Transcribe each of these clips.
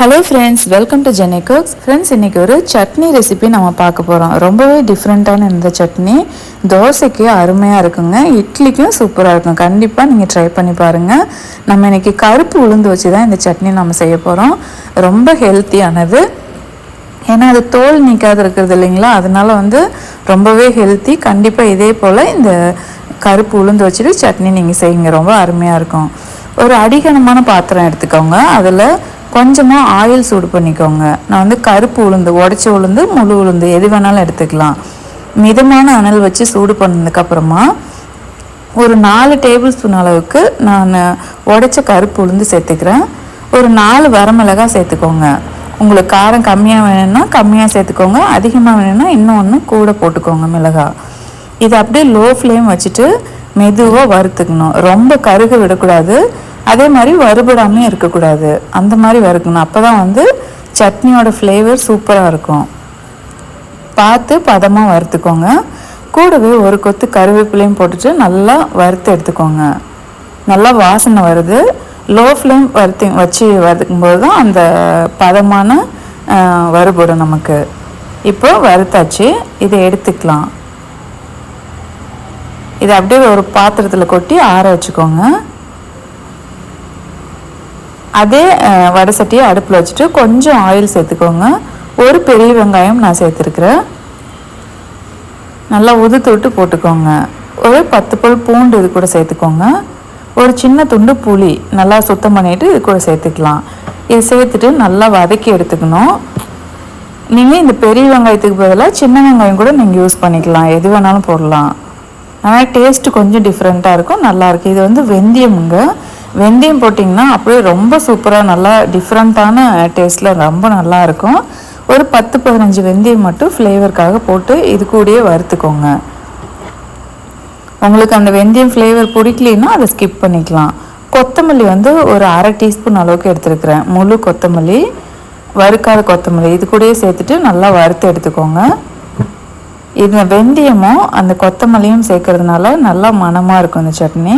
Hello friends welcome to Jeni cooks friends இன்றைக்கி ஒரு chutney recipe நம்ம பார்க்க போகிறோம் ரொம்பவே டிஃப்ரெண்ட்டான இந்த சட்னி. தோசைக்கு அருமையாக இருக்குங்க. இட்லிக்கும் சூப்பராக இருக்கும். கண்டிப்பாக நீங்கள் ட்ரை பண்ணி பாருங்கள் நம்ம இன்றைக்கி கருப்பு உளுந்து வச்சு தான் இந்த சட்னி நம்ம செய்ய போகிறோம் ரொம்ப ஹெல்த்தியானது ஏன்னா அது தோல் நீக்காது இருக்கிறது இல்லைங்களா? அதனால வந்து ரொம்பவே ஹெல்த்தி கண்டிப்பாக இதே போல் இந்த கருப்பு உளுந்து வச்சுட்டு சட்னி நீங்கள் செய்யுங்க. ரொம்ப அருமையாக இருக்கும். ஒரு அடிகனமான பாத்திரம் எடுத்துக்கோங்க. அதில் கொஞ்சமாக ஆயில் சூடு பண்ணிக்கோங்க. நான் வந்து கருப்பு உளுந்து உடச்ச உளுந்து முழு உளுந்து எது வேணாலும் எடுத்துக்கலாம். மிதமான அனல் வச்சு சூடு பண்ணதுக்கப்புறமா ஒரு நாலு டேபிள் ஸ்பூன் அளவுக்கு நான் உடச்ச கருப்பு உளுந்து சேர்த்துக்கிறேன். ஒரு நாலு வரமிளகாய் சேர்த்துக்கோங்க. உங்களுக்கு காரம் கம்மியாக வேணும்னா கம்மியாக சேர்த்துக்கோங்க. அதிகமாக வேணும்னா இன்னும் ஒன்று கூட போட்டுக்கோங்க மிளகாய் இதை அப்படியே லோ ஃப்ளேம் வச்சுட்டு மெதுவாக வறுத்துக்கணும். ரொம்ப கருக விடக்கூடாது. அதே மாதிரி வறுபடாமையும் இருக்கக்கூடாது. அந்த மாதிரி வறுக்கணும். அப்போ தான் வந்து சட்னியோட ஃப்ளேவர் சூப்பராக இருக்கும். பார்த்து பதமாக வறுத்துக்கோங்க. கூடவே ஒரு கொத்து கருவேப்பிலையும் போட்டுட்டு நல்லா வறுத்து எடுத்துக்கோங்க. நல்லா வாசனை வருது. லோ ஃப்ளேம் வறுத்து வச்சு வறுக்கும்போது தான் அந்த பதமான வறுபடும் நமக்கு. இப்போ வறுத்தாச்சு. இதை எடுத்துக்கலாம். இதை அப்படியே ஒரு பாத்திரத்தில் கொட்டி ஆற வச்சுக்கோங்க. அதே வடை சட்டியை அடுப்பில் வச்சுட்டு கொஞ்சம் ஆயில் சேர்த்துக்கோங்க. ஒரு பெரிய வெங்காயம் நான் சேர்த்துருக்குறேன். நல்லா உதுத்து விட்டு போட்டுக்கோங்க. ஒரு பத்து பல் பூண்டு இது கூட சேர்த்துக்கோங்க. ஒரு சின்ன துண்டு புளி நல்லா சுத்தம் பண்ணிவிட்டு இது கூட சேர்த்துக்கலாம். இது சேர்த்துட்டு நல்லா வதக்கி எடுத்துக்கணும். நீங்கள் இந்த பெரிய வெங்காயத்துக்கு பதிலாக சின்ன வெங்காயம் கூட நீங்கள் யூஸ் பண்ணிக்கலாம். எது வேணாலும் போடலாம். ஆனால் டேஸ்ட்டு கொஞ்சம் டிஃப்ரெண்ட்டாக இருக்கும். நல்லாயிருக்கு இது வந்து வெந்தயமுங்க. வெந்தயம் போட்டிங்கன்னா அப்படியே ரொம்ப சூப்பராக நல்லா டிஃப்ரெண்ட்டான டேஸ்ட்டில் ரொம்ப நல்லாயிருக்கும் ஒரு பத்து பதினஞ்சு வெந்தயம் மட்டும் ஃப்ளேவருக்காக போட்டு இது கூடயே வறுத்துக்கோங்க. உங்களுக்கு அந்த வெந்தயம் ஃப்ளேவர் பிடிக்கலன்னா அதை ஸ்கிப் பண்ணிக்கலாம். கொத்தமல்லி வந்து ஒரு அரை டீஸ்பூன் அளவுக்கு எடுத்துருக்குறேன். முழு கொத்தமல்லி வறுக்காத கொத்தமல்லி இது கூடயே சேர்த்துட்டு நல்லா வறுத்து எடுத்துக்கோங்க. இந்த வெந்தயமும் அந்த கொத்தமல்லியும் சேர்க்கறதுனால நல்லா மனமாக இருக்கும் இந்த சட்னி.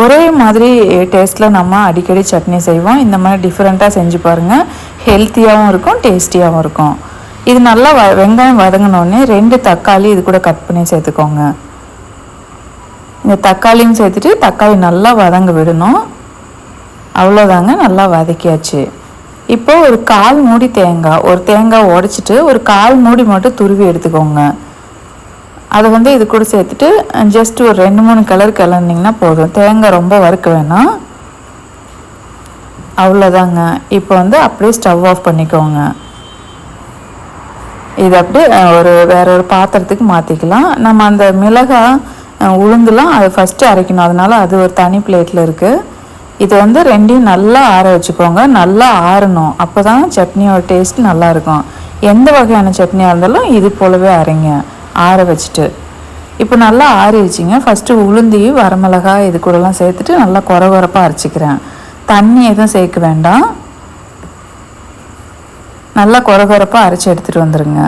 ஒரே மாதிரி டேஸ்ட்டில் நம்ம அடிக்கடி சட்னி செய்வோம். இந்த மாதிரி டிஃப்ரெண்ட்டாக செஞ்சு பாருங்கள் ஹெல்த்தியாகவும் இருக்கும் டேஸ்டியாகவும் இருக்கும். இது நல்லா வ வெங்காயம் வதங்கினோடனே ரெண்டு தக்காளி இது கூட கட் பண்ணி சேர்த்துக்கோங்க. இந்த தக்காளியும் சேர்த்துட்டு தக்காளி நல்லா வதங்க விடணும். அவ்வளோதாங்க நல்லா வதக்கியாச்சு. இப்போ ஒரு கால் மூடி தேங்காய் ஒரு தேங்காய் உடச்சிட்டு ஒரு கால் மூடி மட்டும் துருவி எடுத்துக்கோங்க. அதை வந்து இது கூட சேர்த்துட்டு ஜஸ்ட் ஒரு ரெண்டு மூணு கலர் கிளறினீங்கன்னா போதும். தேங்காய் ரொம்ப வறுக்க வேணாம். அவ்வளோதாங்க. இப்போ வந்து அப்படியே ஸ்டவ் ஆஃப் பண்ணிக்கோங்க. இது அப்படியே ஒரு வேற ஒரு பாத்திரத்துக்கு மாற்றிக்கலாம் நம்ம அந்த மிளகாய் உளுந்துலாம் அதை ஃபஸ்ட்டு அரைக்கணும். அதனால அது ஒரு தனி பிளேட்டில் இருக்குது இது வந்து ரெண்டையும் நல்லா ஆற வச்சுக்கோங்க. நல்லா ஆறணும். அப்போ தான் சட்னியோட டேஸ்ட் நல்லாயிருக்கும் எந்த வகையான சட்னியாக இருந்தாலும் இது போலவே அரைங்க. ஆற வச்சுட்டு. இப்போ நல்லா ஆறிடுச்சிங்க ஃபஸ்ட்டு உளுந்தி வரமிளகாய் இது கூடலாம் சேர்த்துட்டு நல்லா குற குறப்பாக அரைச்சிக்கிறேன். தண்ணி எதுவும் சேர்க்க வேண்டாம். நல்லா குற குறப்பாக அரைச்சி எடுத்துகிட்டு வந்துடுங்க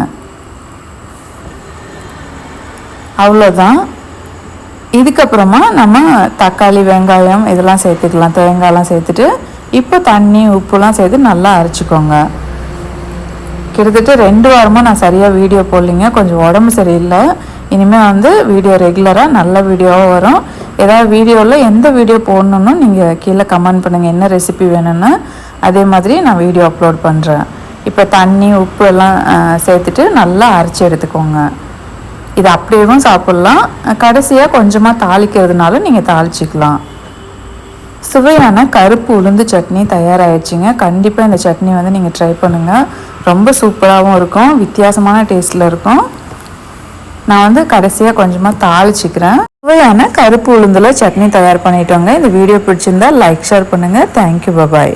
அவ்வளோதான். இதுக்கப்புறமா நம்ம தக்காளி வெங்காயம் இதெல்லாம் சேர்த்துக்கலாம். தேங்காயெலாம் சேர்த்துட்டு இப்போ தண்ணி உப்புலாம் சேர்த்து நல்லா அரைச்சிக்கோங்க. கிட்டத்தட்ட ரெண்டு வாரமாக நான் சரியாக வீடியோ போடலிங்க. கொஞ்சம் உடம்பு சரியில்லை. இனிமேல் வந்து வீடியோ ரெகுலராக நல்ல வீடியோவாக வரும். ஏதாவது வீடியோவில் எந்த வீடியோ போடணுன்னு நீங்கள் கீழே கமெண்ட் பண்ணுங்கள் என்ன ரெசிபி வேணும்னு. அதே மாதிரி நான் வீடியோ அப்லோட் பண்ணுறேன் இப்போ தண்ணி உப்பு எல்லாம் சேர்த்துட்டு நல்லா அரைச்சி எடுத்துக்கோங்க. இது அப்படியேவும் சாப்பிட்லாம். கடைசியாக கொஞ்சமாக தாளிக்கிறதுனால நீங்கள் தாளிச்சிக்கலாம். சுவையான கருப்பு உளுந்து சட்னி தயாராகிடுச்சிங்க கண்டிப்பாக இந்த சட்னி வந்து நீங்கள் ட்ரை பண்ணுங்கள் ரொம்ப சூப்பராகவும் இருக்கும் வித்தியாசமான டேஸ்ட்டில் இருக்கும். நான் வந்து கடைசியாக கொஞ்சமாக தாளிச்சிக்கிறேன். சுவையான கருப்பு உளுந்தில் சட்னி தயார் பண்ணிட்டோங்க. இந்த வீடியோ பிடிச்சிருந்தா லைக் ஷேர் பண்ணுங்கள் தேங்க்யூ பபாய்